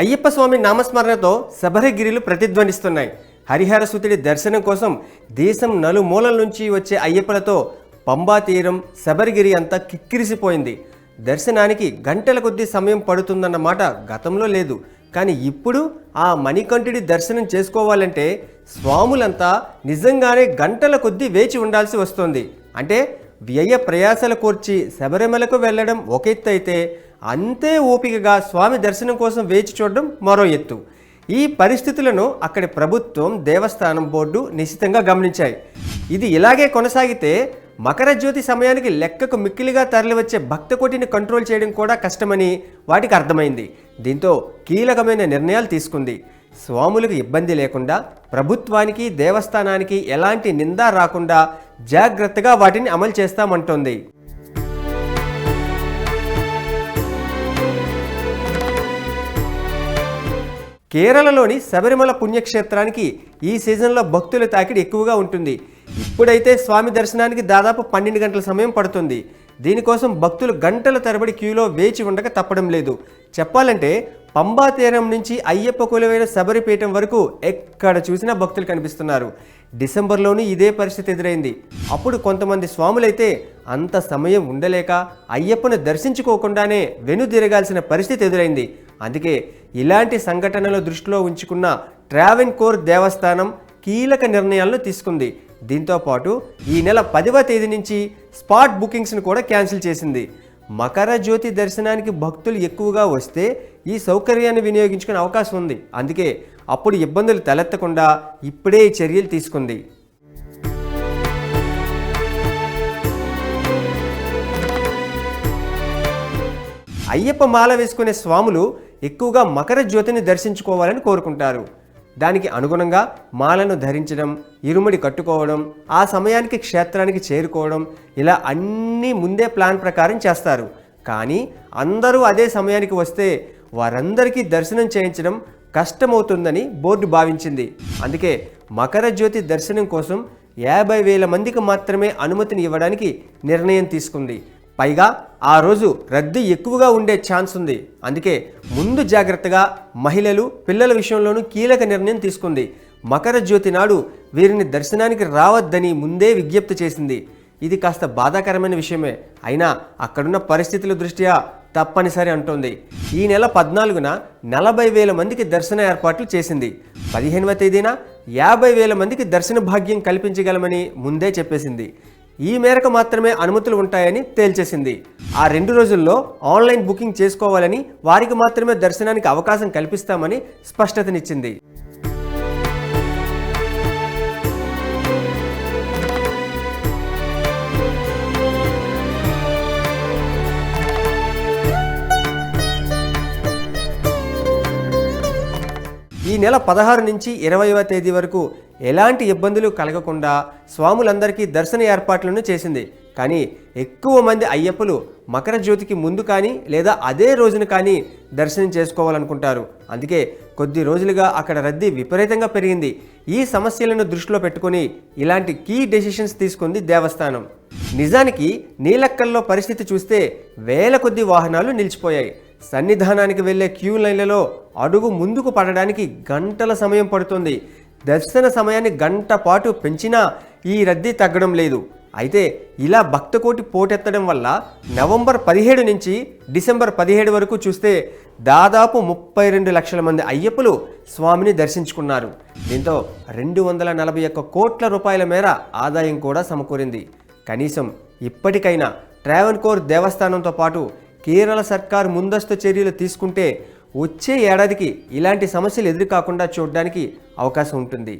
అయ్యప్ప స్వామి నామస్మరణతో శబరిగిరిలు ప్రతిధ్వనిస్తున్నాయి. హరిహరసుతుడి దర్శనం కోసం దేశం నలుమూలల నుంచి వచ్చే అయ్యప్పలతో పంబా తీరం శబరిగిరి అంతా కిక్కిరిసిపోయింది. దర్శనానికి గంటల కొద్దీ సమయం పడుతుందన్న మాట గతంలో లేదు. కానీ ఇప్పుడు ఆ మణికంఠుడి దర్శనం చేసుకోవాలంటే స్వాములంతా నిజంగానే గంటల కొద్దీ వేచి ఉండాల్సి వస్తుంది. అంటే వ్యయ ప్రయాసల కూర్చి శబరిమలకు వెళ్ళడం ఒక ఎత్తు అయితే అంతే ఓపికగా స్వామి దర్శనం కోసం వేచి చూడడం మరో ఎత్తు. ఈ పరిస్థితులను అక్కడి ప్రభుత్వం దేవస్థానం బోర్డు నిశ్చితంగా గమనించాయి. ఇది ఇలాగే కొనసాగితే మకర జ్యోతి సమయానికి లెక్కకు మిక్కిలిగా తరలివచ్చే భక్త కోటిని కంట్రోల్ చేయడం కూడా కష్టమని వాటికి అర్థమైంది. దీంతో కీలకమైన నిర్ణయాలు తీసుకుంది. స్వాములకు ఇబ్బంది లేకుండా ప్రభుత్వానికి దేవస్థానానికి ఎలాంటి నింద రాకుండా జాగ్రత్తగా వాటిని అమలు చేస్తామంటోంది. కేరళలోని శబరిమల పుణ్యక్షేత్రానికి ఈ సీజన్లో భక్తుల తాకిడి ఎక్కువగా ఉంటుంది. ఇప్పుడైతే స్వామి దర్శనానికి దాదాపు పన్నెండు గంటల సమయం పడుతుంది. దీనికోసం భక్తులు గంటల తరబడి క్యూలో వేచి ఉండక తప్పడం లేదు. చెప్పాలంటే పంబా తీరం నుంచి అయ్యప్ప కులవైన శబరిపీఠం వరకు ఎక్కడ చూసినా భక్తులు కనిపిస్తున్నారు. డిసెంబర్లోనూ ఇదే పరిస్థితి ఎదురైంది. అప్పుడు కొంతమంది స్వాములైతే అంత సమయం ఉండలేక అయ్యప్పను దర్శించుకోకుండానే వెనుదిరగాల్సిన పరిస్థితి ఎదురైంది. అందుకే ఇలాంటి సంఘటనలు దృష్టిలో ఉంచుకున్న ట్రావెన్ కోర్ దేవస్థానం కీలక నిర్ణయాలను తీసుకుంది. దీంతో పాటు ఈ నెల పదవ తేదీ నుంచి స్పాట్ బుకింగ్స్ను కూడా క్యాన్సిల్ చేసింది. మకర జ్యోతి దర్శనానికి భక్తులు ఎక్కువగా వస్తే ఈ సౌకర్యాన్ని వినియోగించుకునే అవకాశం ఉంది. అందుకే అప్పుడు ఇబ్బందులు తలెత్తకుండా ఇప్పుడే ఈ చర్యలు తీసుకుంది. అయ్యప్ప మాల వేసుకునే స్వాములు ఎక్కువగా మకర జ్యోతిని దర్శించుకోవాలని కోరుకుంటారు. దానికి అనుగుణంగా మాలను ధరించడం ఇరుముడి కట్టుకోవడం ఆ సమయానికి క్షేత్రానికి చేరుకోవడం ఇలా అన్నీ ముందే ప్లాన్ ప్రకారం చేస్తారు. కానీ అందరూ అదే సమయానికి వస్తే వారందరికీ దర్శనం చేయించడం కష్టమవుతుందని బోర్డు భావించింది. అందుకే మకర జ్యోతి దర్శనం కోసం యాభై వేల మందికి మాత్రమే అనుమతిని ఇవ్వడానికి నిర్ణయం తీసుకుంది. పైగా ఆ రోజు రద్దీ ఎక్కువగా ఉండే ఛాన్స్ ఉంది. అందుకే ముందు జాగ్రత్తగా మహిళలు పిల్లల విషయంలోనూ కీలక నిర్ణయం తీసుకుంది. మకర జ్యోతి నాడు వీరిని దర్శనానికి రావద్దని ముందే విజ్ఞప్తి చేసింది. ఇది కాస్త బాధాకరమైన విషయమే. అయినా అక్కడున్న పరిస్థితుల దృష్ట్యా తప్పనిసరి అంటోంది. ఈ నెల పద్నాలుగున నలభై వేల మందికి దర్శన ఏర్పాట్లు చేసింది. పదిహేనవ తేదీన యాభై వేల మందికి దర్శన భాగ్యం కల్పించగలమని ముందే చెప్పేసింది. ఈ మేరకు మాత్రమే అనుమతులు ఉంటాయని తేల్చేసింది. ఆ రెండు రోజుల్లో ఆన్లైన్ బుకింగ్ చేసుకోవాలని వారికి మాత్రమే దర్శనానికి అవకాశం కల్పిస్తామని స్పష్టతనిచ్చింది. ఈ నెల పదహారు నుంచి ఇరవైవ తేదీ వరకు ఎలాంటి ఇబ్బందులు కలగకుండా స్వాములందరికీ దర్శన ఏర్పాట్లను చేసింది. కానీ ఎక్కువ మంది అయ్యప్పలు మకర జ్యోతికి ముందు కానీ లేదా అదే రోజున కానీ దర్శనం చేసుకోవాలనుకుంటారు. అందుకే కొద్ది రోజులుగా అక్కడ రద్దీ విపరీతంగా పెరిగింది. ఈ సమస్యలను దృష్టిలో పెట్టుకొని ఇలాంటి కీ డెసిషన్స్ తీసుకుంది దేవస్థానం. నిజానికి నీలక్కల్లో పరిస్థితి చూస్తే వేల కొద్ది వాహనాలు నిలిచిపోయాయి. సన్నిధానానికి వెళ్ళే క్యూ లైన్లలో అడుగు ముందుకు పడడానికి గంటల సమయం పడుతుంది. దర్శన సమయాన్ని గంట పాటు పెంచినా ఈ రద్దీ తగ్గడం లేదు. అయితే ఇలా భక్తకోటి పోటెత్తడం వల్ల నవంబర్ పదిహేడు నుంచి డిసెంబర్ పదిహేడు వరకు చూస్తే దాదాపు ముప్పై రెండు లక్షల మంది అయ్యప్పులు స్వామిని దర్శించుకున్నారు. దీంతో రెండు వందల నలభై ఒక్క కోట్ల రూపాయల మేర ఆదాయం కూడా సమకూరింది. కనీసం ఇప్పటికైనా ట్రావెన్కోర్ దేవస్థానంతో పాటు కేరళ సర్కార్ ముందస్తు చర్యలు తీసుకుంటే వచ్చే ఏడాదికి ఇలాంటి సమస్యలు ఎదురుకాకుండా చూడడానికి అవకాశం ఉంటుంది.